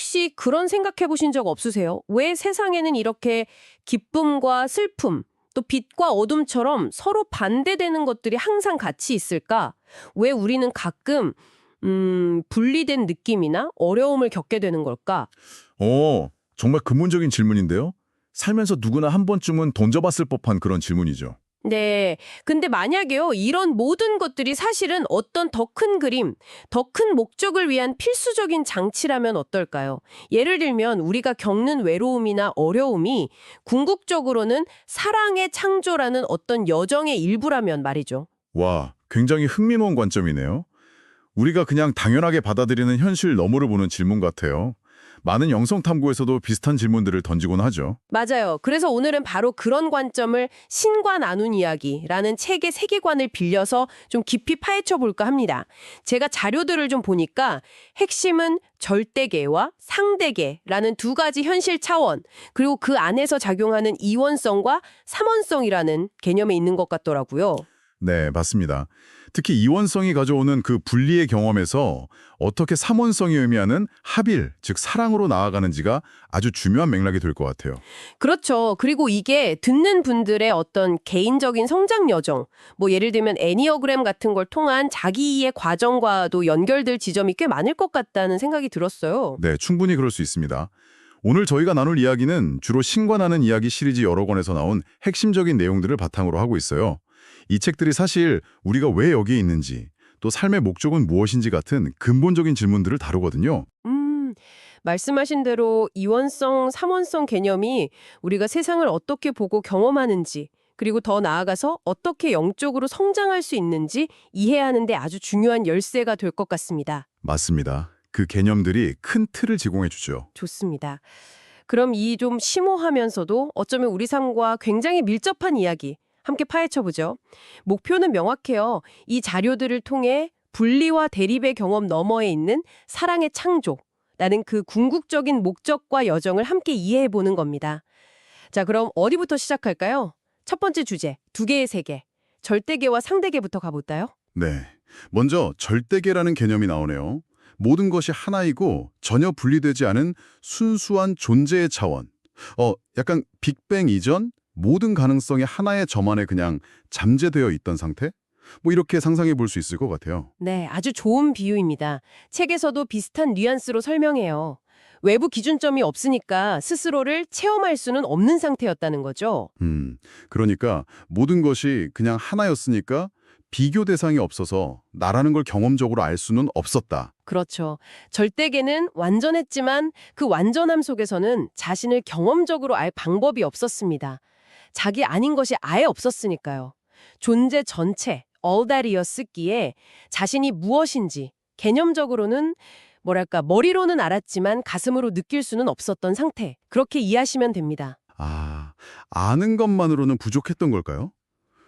혹시 그런 생각해 보신 적 없으세요? 왜 세상에는 이렇게 기쁨과 슬픔, 또 빛과 어둠처럼 서로 반대되는 것들이 항상 같이 있을까? 왜 우리는 가끔 음, 분리된 느낌이나 어려움을 겪게 되는 걸까? 오, 정말 근본적인 질문인데요. 살면서 누구나 한 번쯤은 던져봤을 법한 그런 질문이죠. 네. 근데 만약에요, 이런 모든 것들이 사실은 어떤 더 큰 그림, 더 큰 목적을 위한 필수적인 장치라면 어떨까요? 예를 들면 우리가 겪는 외로움이나 어려움이 궁극적으로는 사랑의 창조라는 어떤 여정의 일부라면 말이죠. 와, 굉장히 흥미로운 관점이네요. 우리가 그냥 당연하게 받아들이는 현실 너머를 보는 질문 같아요. 많은 영성 탐구에서도 비슷한 질문들을 던지곤 하죠. 맞아요. 그래서 오늘은 바로 그런 관점을 신과 나눈 이야기라는 책의 세계관을 빌려서 좀 깊이 파헤쳐 볼까 합니다. 제가 자료들을 좀 보니까 핵심은 절대계와 상대계라는 두 가지 현실 차원, 그리고 그 안에서 작용하는 이원성과 삼원성이라는 개념에 있는 것 같더라고요. 네, 맞습니다. 특히 이원성이 가져오는 그 분리의 경험에서 어떻게 삼원성이 의미하는 합일, 즉 사랑으로 나아가는지가 아주 중요한 맥락이 될 것 같아요. 그렇죠. 그리고 이게 듣는 분들의 어떤 개인적인 성장 여정, 뭐 예를 들면 애니어그램 같은 걸 통한 자기 이해 과정과도 연결될 지점이 꽤 많을 것 같다는 생각이 들었어요. 네, 충분히 그럴 수 있습니다. 오늘 저희가 나눌 이야기는 주로 신과 나는 이야기 시리즈 여러 권에서 나온 핵심적인 내용들을 바탕으로 하고 있어요. 이 책들이 사실 우리가 왜 여기에 있는지, 또 삶의 목적은 무엇인지 같은 근본적인 질문들을 다루거든요. 음, 말씀하신 대로 이원성, 삼원성 개념이 우리가 세상을 어떻게 보고 경험하는지, 그리고 더 나아가서 어떻게 영적으로 성장할 수 있는지 이해하는 데 아주 중요한 열쇠가 될 것 같습니다. 맞습니다. 그 개념들이 큰 틀을 제공해 주죠. 좋습니다. 그럼 이 좀 심오하면서도 어쩌면 우리 삶과 굉장히 밀접한 이야기 함께 파헤쳐 보죠. 목표는 명확해요. 이 자료들을 통해 분리와 대립의 경험 너머에 있는 사랑의 창조. 라는 그 궁극적인 목적과 여정을 함께 이해해 보는 겁니다. 자, 그럼 어디부터 시작할까요? 첫 번째 주제, 두 개의 세계. 절대계와 상대계부터 가볼까요? 네. 먼저 절대계라는 개념이 나오네요. 모든 것이 하나이고 전혀 분리되지 않은 순수한 존재의 차원. 어, 약간 빅뱅 이전 모든 가능성이 하나의 점 안에 그냥 잠재되어 있던 상태? 뭐 이렇게 상상해 볼 수 있을 것 같아요. 네, 아주 좋은 비유입니다. 책에서도 비슷한 뉘앙스로 설명해요. 외부 기준점이 없으니까 스스로를 체험할 수는 없는 상태였다는 거죠. 음, 그러니까 모든 것이 그냥 하나였으니까 비교 대상이 없어서 나라는 걸 경험적으로 알 수는 없었다. 그렇죠. 절대계는 완전했지만 그 완전함 속에서는 자신을 경험적으로 알 방법이 없었습니다. 자기 아닌 것이 아예 없었으니까요. 존재 전체, all that이었기에 자신이 무엇인지 개념적으로는 뭐랄까 머리로는 알았지만 가슴으로 느낄 수는 없었던 상태. 그렇게 이해하시면 됩니다. 아, 아는 것만으로는 부족했던 걸까요?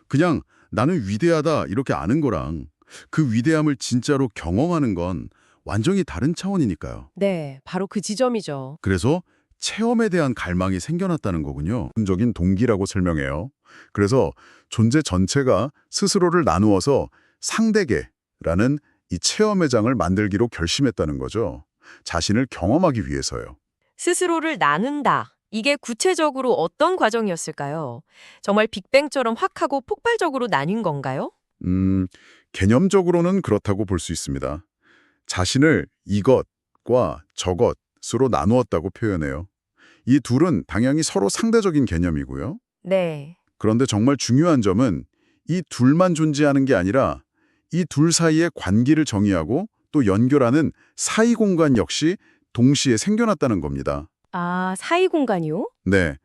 그냥 나는 위대하다 이렇게 아는 거랑 그 위대함을 진짜로 경험하는 건 완전히 다른 차원이니까요. 네, 바로 그 지점이죠. 그래서 체험에 대한 갈망이 생겨났다는 거군요. 적인 동기라고 설명해요. 그래서 존재 전체가 스스로를 나누어서 상대계라는 이 체험의 장을 만들기로 결심했다는 거죠. 자신을 경험하기 위해서요. 스스로를 나눈다. 이게 구체적으로 어떤 과정이었을까요? 정말 빅뱅처럼 확 하고 폭발적으로 나뉜 건가요? 음, 개념적으로는 그렇다고 볼 수 있습니다. 자신을 이것과 저것으로 나누었다고 표현해요. 이 둘은 당연히 서로 상대적인 개념이고요. 네. 그런데 정말 중요한 점은 이 둘만 존재하는 게 아니라 이 둘 사이의 관계를 정의하고 또 연결하는 사이 공간 역시 동시에 생겨났다는 겁니다. 아, 사이 공간이요? 네.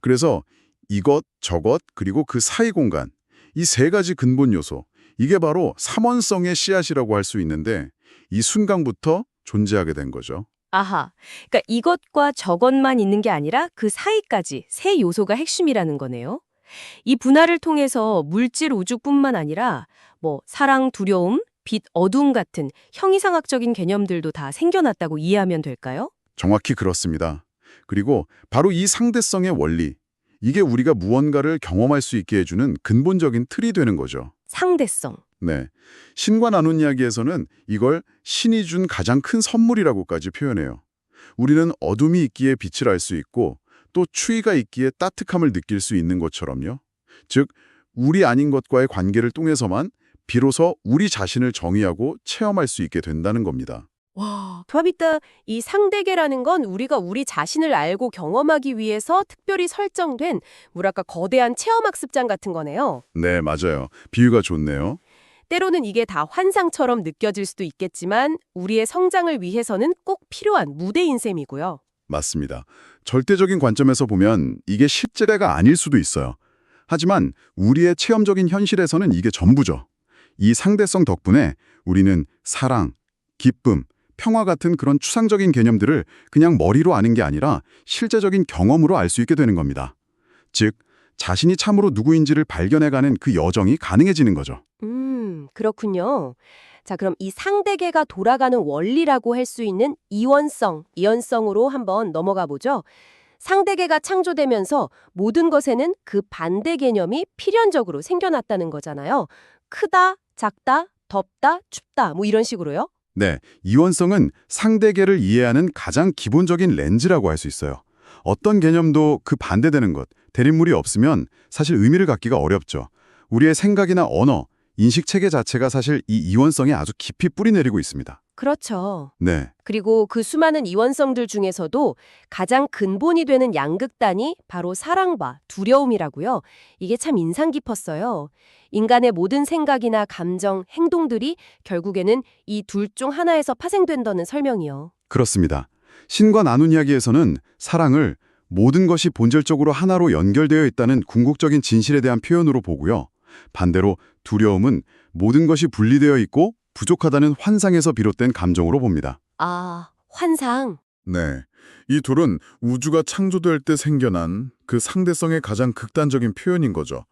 그래서 이것, 저것, 그리고 그 사이 공간, 이 세 가지 근본 요소, 이게 바로 삼원성의 씨앗이라고 할 수 있는데 이 순간부터 존재하게 된 거죠. 아하. 그러니까 이것과 저것만 있는 게 아니라 그 사이까지 세 요소가 핵심이라는 거네요. 이 분할을 통해서 물질 우주뿐만 아니라 뭐 사랑, 두려움, 빛, 어두움 같은 형이상학적인 개념들도 다 생겨났다고 이해하면 될까요? 정확히 그렇습니다. 그리고 바로 이 상대성의 원리, 이게 우리가 무언가를 경험할 수 있게 해주는 근본적인 틀이 되는 거죠. 상대성. 네. 신과 나눈 이야기에서는 이걸 신이 준 가장 큰 선물이라고까지 표현해요. 우리는 어둠이 있기에 빛을 알 수 있고 또 추위가 있기에 따뜻함을 느낄 수 있는 것처럼요. 즉, 우리 아닌 것과의 관계를 통해서만 비로소 우리 자신을 정의하고 체험할 수 있게 된다는 겁니다. 와, 도합있다. 이 상대계라는 건 우리가 우리 자신을 알고 경험하기 위해서 특별히 설정된 뭐랄까 거대한 체험학습장 같은 거네요. 네, 맞아요. 비유가 좋네요. 때로는 이게 다 환상처럼 느껴질 수도 있겠지만 우리의 성장을 위해서는 꼭 필요한 무대인 셈이고요. 맞습니다. 절대적인 관점에서 보면 이게 실제가 아닐 수도 있어요. 하지만 우리의 체험적인 현실에서는 이게 전부죠. 이 상대성 덕분에 우리는 사랑, 기쁨, 평화 같은 그런 추상적인 개념들을 그냥 머리로 아는 게 아니라 실제적인 경험으로 알 수 있게 되는 겁니다. 즉, 자신이 참으로 누구인지를 발견해가는 그 여정이 가능해지는 거죠. 음, 그렇군요. 자, 그럼 이 상대계가 돌아가는 원리라고 할 수 있는 이원성, 이연성으로 한번 넘어가 보죠. 상대계가 창조되면서 모든 것에는 그 반대 개념이 필연적으로 생겨났다는 거잖아요. 크다, 작다, 덥다, 춥다, 뭐 이런 식으로요. 네, 이원성은 상대계를 이해하는 가장 기본적인 렌즈라고 할 수 있어요. 어떤 개념도 그 반대되는 것, 대립물이 없으면 사실 의미를 갖기가 어렵죠. 우리의 생각이나 언어, 인식체계 자체가 사실 이 이원성에 아주 깊이 뿌리내리고 있습니다. 그렇죠. 네, 그리고 그 수많은 이원성들 중에서도 가장 근본이 되는 양극단이 바로 사랑과 두려움이라고요. 이게 참 인상 깊었어요. 인간의 모든 생각이나 감정, 행동들이 결국에는 이 둘 중 하나에서 파생된다는 설명이요. 그렇습니다. 신과 나눈 이야기에서는 사랑을 모든 것이 본질적으로 하나로 연결되어 있다는 궁극적인 진실에 대한 표현으로 보고요. 반대로 두려움은 모든 것이 분리되어 있고 부족하다는 환상에서 비롯된 감정으로 봅니다. 아, 환상. 네. 이 둘은 우주가 창조될 때 생겨난 그 상대성의 가장 극단적인 표현인 거죠.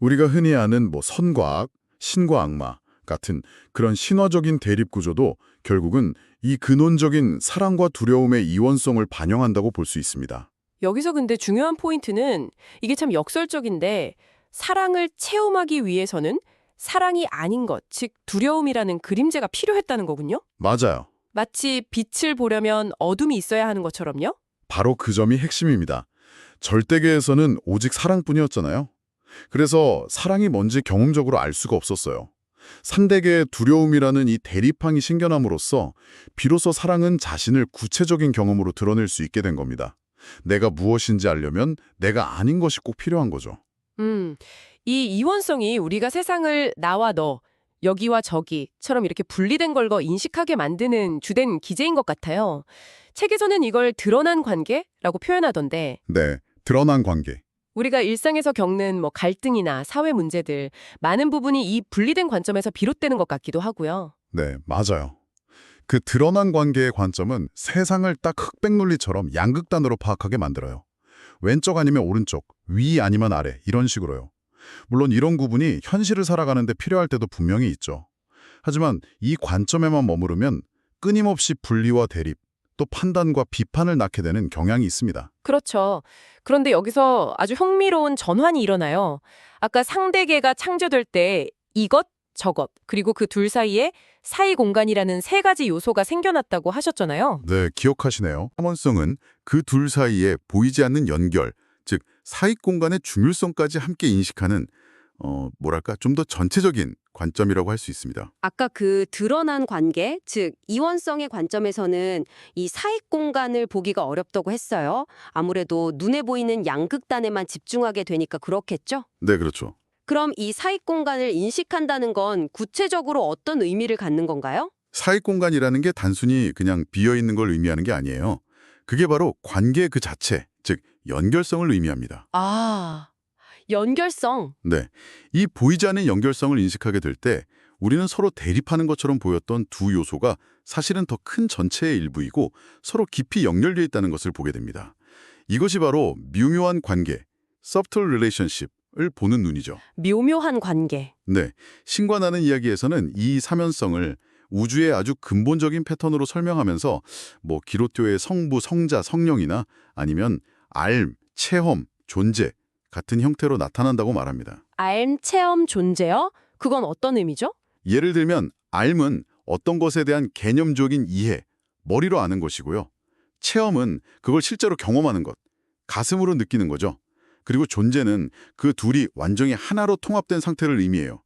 우리가 흔히 아는 뭐 선과 악, 신과 악마 같은 그런 신화적인 대립 구조도 결국은 이 근원적인 사랑과 두려움의 이원성을 반영한다고 볼 수 있습니다. 여기서 근데 중요한 포인트는 이게 참 역설적인데 사랑을 체험하기 위해서는 사랑이 아닌 것, 즉 두려움이라는 그림자가 필요했다는 거군요. 맞아요. 마치 빛을 보려면 어둠이 있어야 하는 것처럼요. 바로 그 점이 핵심입니다. 절대계에서는 오직 사랑뿐이었잖아요. 그래서 사랑이 뭔지 경험적으로 알 수가 없었어요. 상대계의 두려움이라는 이 대립항이 생겨남으로써 비로소 사랑은 자신을 구체적인 경험으로 드러낼 수 있게 된 겁니다. 내가 무엇인지 알려면 내가 아닌 것이 꼭 필요한 거죠. 음, 이 이원성이 우리가 세상을 나와 너, 여기와 저기처럼 이렇게 분리된 걸거 인식하게 만드는 주된 기제인 것 같아요. 책에서는 이걸 드러난 관계라고 표현하던데 네, 드러난 관계. 우리가 일상에서 겪는 뭐 갈등이나 사회 문제들 많은 부분이 이 분리된 관점에서 비롯되는 것 같기도 하고요. 네, 맞아요. 그 드러난 관계의 관점은 세상을 딱 흑백 논리처럼 양극단으로 파악하게 만들어요. 왼쪽 아니면 오른쪽, 위 아니면 아래 이런 식으로요. 물론 이런 구분이 현실을 살아가는데 필요할 때도 분명히 있죠. 하지만 이 관점에만 머무르면 끊임없이 분리와 대립, 또 판단과 비판을 낳게 되는 경향이 있습니다. 그렇죠. 그런데 여기서 아주 흥미로운 전환이 일어나요. 아까 상대계가 창조될 때 이것, 저것, 그리고 그 둘 사이에 사이 공간이라는 세 가지 요소가 생겨났다고 하셨잖아요. 네, 기억하시네요. 삼원성은 그 둘 사이에 보이지 않는 연결, 즉 사익 공간의 중요성까지 함께 인식하는 어, 뭐랄까 좀 더 전체적인 관점이라고 할 수 있습니다. 아까 그 드러난 관계, 즉 이원성의 관점에서는 이 사익 공간을 보기가 어렵다고 했어요. 아무래도 눈에 보이는 양극단에만 집중하게 되니까 그렇겠죠? 네, 그렇죠. 그럼 이 사익 공간을 인식한다는 건 구체적으로 어떤 의미를 갖는 건가요? 사익 공간이라는 게 단순히 그냥 비어 있는 걸 의미하는 게 아니에요. 그게 바로 관계 그 자체, 즉 연결성을 의미합니다. 아, 연결성. 네. 이 보이지 않는 연결성을 인식하게 될 때 우리는 서로 대립하는 것처럼 보였던 두 요소가 사실은 더 큰 전체의 일부이고 서로 깊이 연결되어 있다는 것을 보게 됩니다. 이것이 바로 미묘한 관계, subtle relationship을 보는 눈이죠. 묘묘한 관계. 네. 신과 나는 이야기에서는 이 사면성을 우주의 아주 근본적인 패턴으로 설명하면서 뭐 기로토의 성부, 성자, 성령이나 아니면 알, 체험, 존재 같은 형태로 나타난다고 말합니다. 알, 체험, 존재요? 그건 어떤 의미죠? 예를 들면 알은 어떤 것에 대한 개념적인 이해, 머리로 아는 것이고요. 체험은 그걸 실제로 경험하는 것, 가슴으로 느끼는 거죠. 그리고 존재는 그 둘이 완전히 하나로 통합된 상태를 의미해요.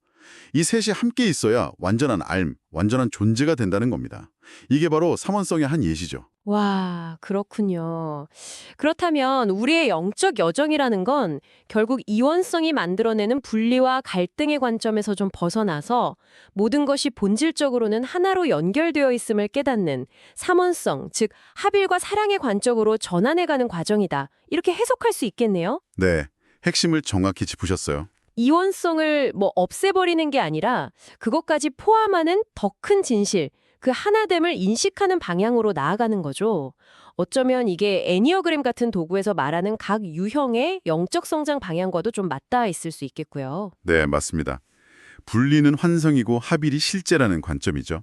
이 셋이 함께 있어야 완전한 알, 완전한 존재가 된다는 겁니다. 이게 바로 삼원성의 한 예시죠. 와, 그렇군요. 그렇다면 우리의 영적 여정이라는 건 결국 이원성이 만들어내는 분리와 갈등의 관점에서 좀 벗어나서 모든 것이 본질적으로는 하나로 연결되어 있음을 깨닫는 삼원성, 즉 합일과 사랑의 관점으로 전환해가는 과정이다. 이렇게 해석할 수 있겠네요. 네, 핵심을 정확히 짚으셨어요. 이원성을 뭐 없애버리는 게 아니라 그것까지 포함하는 더 큰 진실, 그 하나됨을 인식하는 방향으로 나아가는 거죠. 어쩌면 이게 애니어그램 같은 도구에서 말하는 각 유형의 영적 성장 방향과도 좀 맞닿아 있을 수 있겠고요. 네, 맞습니다. 분리는 환성이고 합일이 실제라는 관점이죠.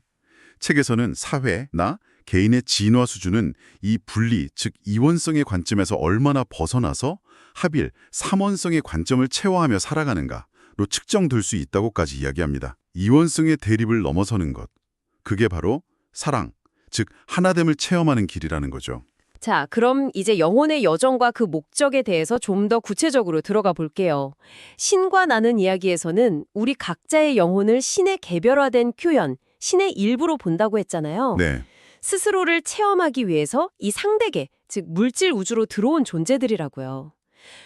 책에서는 사회나 개인의 진화 수준은 이 분리, 즉 이원성의 관점에서 얼마나 벗어나서 합일, 삼원성의 관점을 체화하며 살아가는가로 측정될 수 있다고까지 이야기합니다. 이원성의 대립을 넘어서는 것. 그게 바로 사랑, 즉 하나됨을 체험하는 길이라는 거죠. 자, 그럼 이제 영혼의 여정과 그 목적에 대해서 좀 더 구체적으로 들어가 볼게요. 신과 나는 이야기에서는 우리 각자의 영혼을 신의 개별화된 표현, 신의 일부로 본다고 했잖아요. 네, 스스로를 체험하기 위해서 이 상대계, 즉 물질 우주로 들어온 존재들이라고요.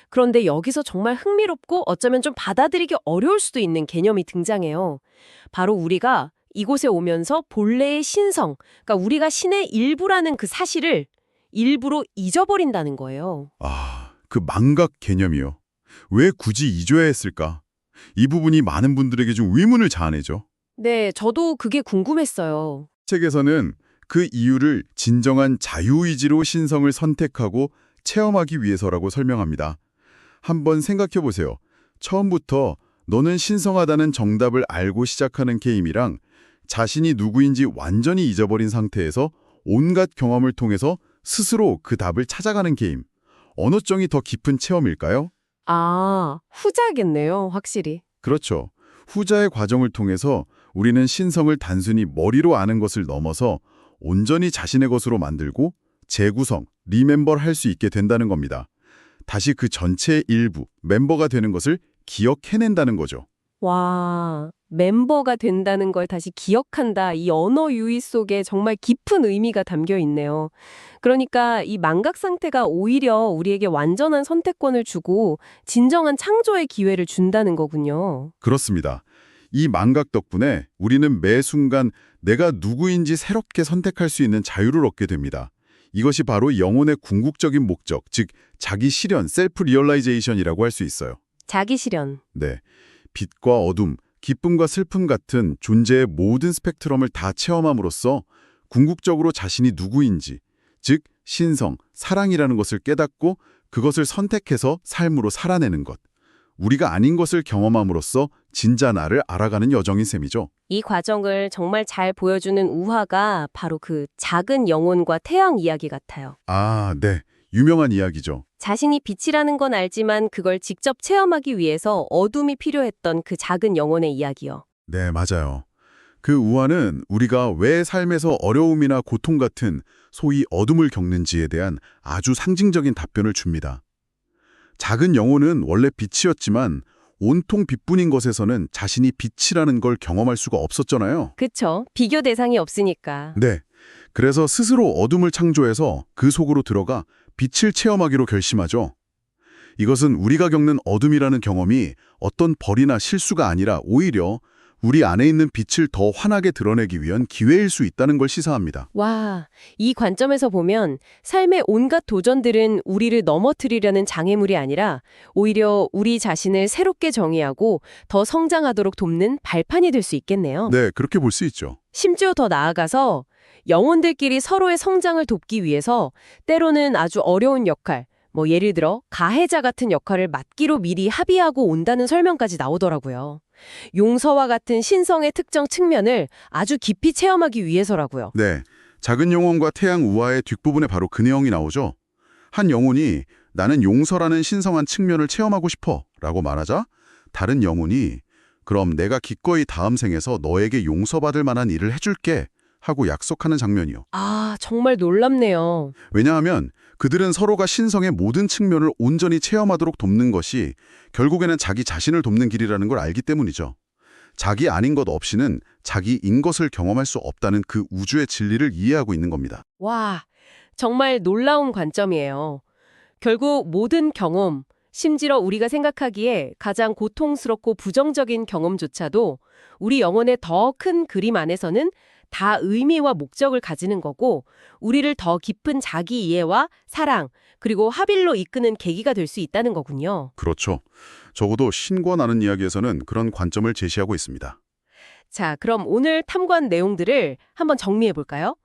그런데 여기서 정말 흥미롭고 어쩌면 좀 받아들이기 어려울 수도 있는 개념이 등장해요. 바로 우리가 이곳에 오면서 본래의 신성, 그러니까 우리가 신의 일부라는 그 사실을 일부로 잊어버린다는 거예요. 아, 그 망각 개념이요. 왜 굳이 잊어야 했을까? 이 부분이 많은 분들에게 좀 의문을 자아내죠. 네, 저도 그게 궁금했어요. 책에서는 그 이유를 진정한 자유의지로 신성을 선택하고 체험하기 위해서라고 설명합니다. 한번 생각해 보세요. 처음부터 너는 신성하다는 정답을 알고 시작하는 게임이랑 자신이 누구인지 완전히 잊어버린 상태에서 온갖 경험을 통해서 스스로 그 답을 찾아가는 게임. 어느 쪽이 더 깊은 체험일까요? 아, 후자겠네요, 확실히. 그렇죠. 후자의 과정을 통해서 우리는 신성을 단순히 머리로 아는 것을 넘어서 온전히 자신의 것으로 만들고 재구성, 리멤버를 할수 있게 된다는 겁니다. 다시 그 전체의 일부, 멤버가 되는 것을 기억해낸다는 거죠. 와, 멤버가 된다는 걸 다시 기억한다. 이 언어 유희 속에 정말 깊은 의미가 담겨 있네요. 그러니까 이 망각 상태가 오히려 우리에게 완전한 선택권을 주고 진정한 창조의 기회를 준다는 거군요. 그렇습니다. 이 망각 덕분에 우리는 매 순간 내가 누구인지 새롭게 선택할 수 있는 자유를 얻게 됩니다. 이것이 바로 영혼의 궁극적인 목적, 즉 자기 실현, 셀프 리얼라이제이션이라고 할 수 있어요. 자기 실현. 네. 빛과 어둠, 기쁨과 슬픔 같은 존재의 모든 스펙트럼을 다 체험함으로써 궁극적으로 자신이 누구인지, 즉 신성, 사랑이라는 것을 깨닫고 그것을 선택해서 삶으로 살아내는 것. 우리가 아닌 것을 경험함으로써 진짜 나를 알아가는 여정인 셈이죠. 이 과정을 정말 잘 보여주는 우화가 바로 그 작은 영혼과 태양 이야기 같아요. 아, 네. 유명한 이야기죠. 자신이 빛이라는 건 알지만 그걸 직접 체험하기 위해서 어둠이 필요했던 그 작은 영혼의 이야기요. 네, 맞아요. 그 우화는 우리가 왜 삶에서 어려움이나 고통 같은 소위 어둠을 겪는지에 대한 아주 상징적인 답변을 줍니다. 작은 영혼은 원래 빛이었지만 온통 빛뿐인 것에서는 자신이 빛이라는 걸 경험할 수가 없었잖아요. 그쵸. 비교 대상이 없으니까. 네. 그래서 스스로 어둠을 창조해서 그 속으로 들어가 빛을 체험하기로 결심하죠. 이것은 우리가 겪는 어둠이라는 경험이 어떤 벌이나 실수가 아니라 오히려 우리 안에 있는 빛을 더 환하게 드러내기 위한 기회일 수 있다는 걸 시사합니다. 와, 이 관점에서 보면 삶의 온갖 도전들은 우리를 넘어뜨리려는 장애물이 아니라 오히려 우리 자신을 새롭게 정의하고 더 성장하도록 돕는 발판이 될 수 있겠네요. 네, 그렇게 볼 수 있죠. 심지어 더 나아가서 영혼들끼리 서로의 성장을 돕기 위해서 때로는 아주 어려운 역할, 뭐 예를 들어 가해자 같은 역할을 맡기로 미리 합의하고 온다는 설명까지 나오더라고요. 용서와 같은 신성의 특정 측면을 아주 깊이 체험하기 위해서라고요. 네, 작은 영혼과 태양 우화의 뒷부분에 바로 그 내용이 나오죠. 한 영혼이 나는 용서라는 신성한 측면을 체험하고 싶어 라고 말하자 다른 영혼이 그럼 내가 기꺼이 다음 생에서 너에게 용서받을 만한 일을 해줄게 하고 약속하는 장면이요. 아, 정말 놀랍네요. 왜냐하면 그들은 서로가 신성의 모든 측면을 온전히 체험하도록 돕는 것이 결국에는 자기 자신을 돕는 길이라는 걸 알기 때문이죠. 자기 아닌 것 없이는 자기인 것을 경험할 수 없다는 그 우주의 진리를 이해하고 있는 겁니다. 와, 정말 놀라운 관점이에요. 결국 모든 경험, 심지어 우리가 생각하기에 가장 고통스럽고 부정적인 경험조차도 우리 영혼의 더 큰 그림 안에서는 다 의미와 목적을 가지는 거고 우리를 더 깊은 자기 이해와 사랑 그리고 합일로 이끄는 계기가 될 수 있다는 거군요. 그렇죠. 적어도 신과 나는 이야기에서는 그런 관점을 제시하고 있습니다. 자, 그럼 오늘 탐구한 내용들을 한번 정리해 볼까요?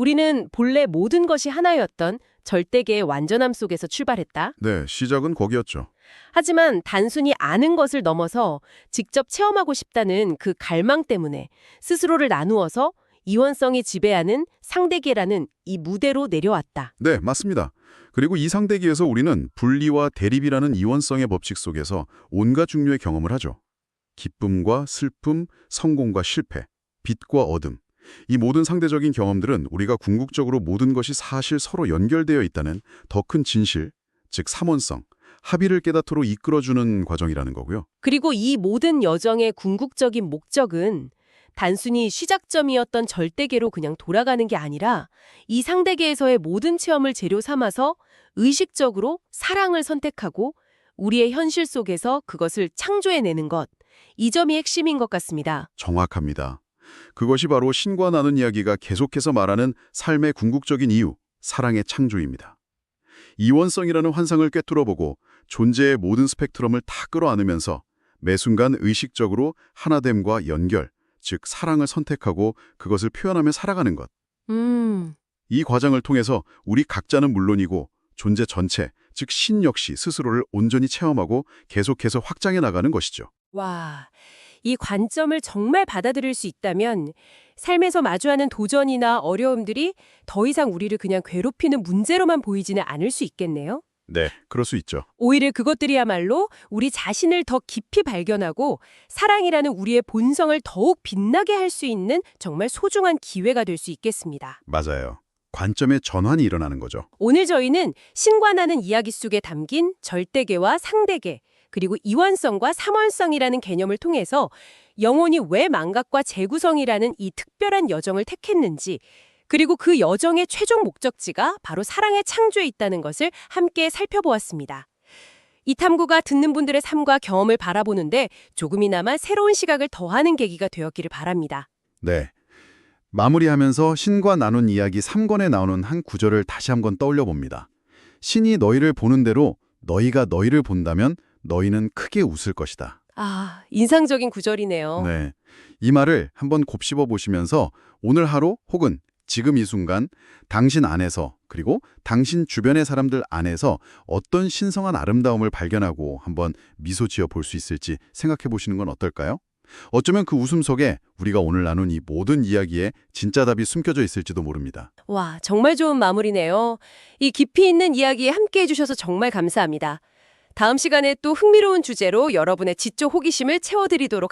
우리는 본래 모든 것이 하나였던 절대계의 완전함 속에서 출발했다. 네, 시작은 거기였죠. 하지만 단순히 아는 것을 넘어서 직접 체험하고 싶다는 그 갈망 때문에 스스로를 나누어서 이원성이 지배하는 상대계라는 이 무대로 내려왔다. 네, 맞습니다. 그리고 이 상대기에서 우리는 분리와 대립이라는 이원성의 법칙 속에서 온갖 종류의 경험을 하죠. 기쁨과 슬픔, 성공과 실패, 빛과 어둠. 이 모든 상대적인 경험들은 우리가 궁극적으로 모든 것이 사실 서로 연결되어 있다는 더 큰 진실, 즉 삼원성, 합의를 깨닫도록 이끌어주는 과정이라는 거고요. 그리고 이 모든 여정의 궁극적인 목적은 단순히 시작점이었던 절대계로 그냥 돌아가는 게 아니라 이 상대계에서의 모든 체험을 재료 삼아서 의식적으로 사랑을 선택하고 우리의 현실 속에서 그것을 창조해내는 것. 이 점이 핵심인 것 같습니다. 정확합니다. 그것이 바로 신과 나눈 이야기가 계속해서 말하는 삶의 궁극적인 이유, 사랑의 창조입니다. 이원성이라는 환상을 꿰뚫어보고 존재의 모든 스펙트럼을 다 끌어안으면서 매 순간 의식적으로 하나됨과 연결, 즉 사랑을 선택하고 그것을 표현하며 살아가는 것. 음, 이 과정을 통해서 우리 각자는 물론이고 존재 전체, 즉 신 역시 스스로를 온전히 체험하고 계속해서 확장해 나가는 것이죠. 와, 이 관점을 정말 받아들일 수 있다면 삶에서 마주하는 도전이나 어려움들이 더 이상 우리를 그냥 괴롭히는 문제로만 보이지는 않을 수 있겠네요. 네, 그럴 수 있죠. 오히려 그것들이야말로 우리 자신을 더 깊이 발견하고 사랑이라는 우리의 본성을 더욱 빛나게 할 수 있는 정말 소중한 기회가 될 수 있겠습니다. 맞아요. 관점의 전환이 일어나는 거죠. 오늘 저희는 신과 나는 이야기 속에 담긴 절대계와 상대계, 그리고 이원성과 삼원성이라는 개념을 통해서 영혼이 왜 망각과 재구성이라는 이 특별한 여정을 택했는지, 그리고 그 여정의 최종 목적지가 바로 사랑의 창조에 있다는 것을 함께 살펴보았습니다. 이 탐구가 듣는 분들의 삶과 경험을 바라보는데 조금이나마 새로운 시각을 더하는 계기가 되었기를 바랍니다. 네. 마무리하면서 신과 나눈 이야기 3권에 나오는 한 구절을 다시 한번 떠올려 봅니다. 신이 너희를 보는 대로 너희가 너희를 본다면 너희는 크게 웃을 것이다. 아, 인상적인 구절이네요. 네. 이 말을 한번 곱씹어 보시면서 오늘 하루 혹은 지금 이 순간 당신 안에서 그리고 당신 주변의 사람들 안에서 어떤 신성한 아름다움을 발견하고 한번 미소 지어 볼 수 있을지 생각해 보시는 건 어떨까요? 어쩌면 그 웃음 속에 우리가 오늘 나눈 이 모든 이야기에 진짜 답이 숨겨져 있을지도 모릅니다. 와, 정말 좋은 마무리네요. 이 깊이 있는 이야기 함께 해 주셔서 정말 감사합니다. 다음 시간에 또 흥미로운 주제로 여러분의 지적 호기심을 채워드리도록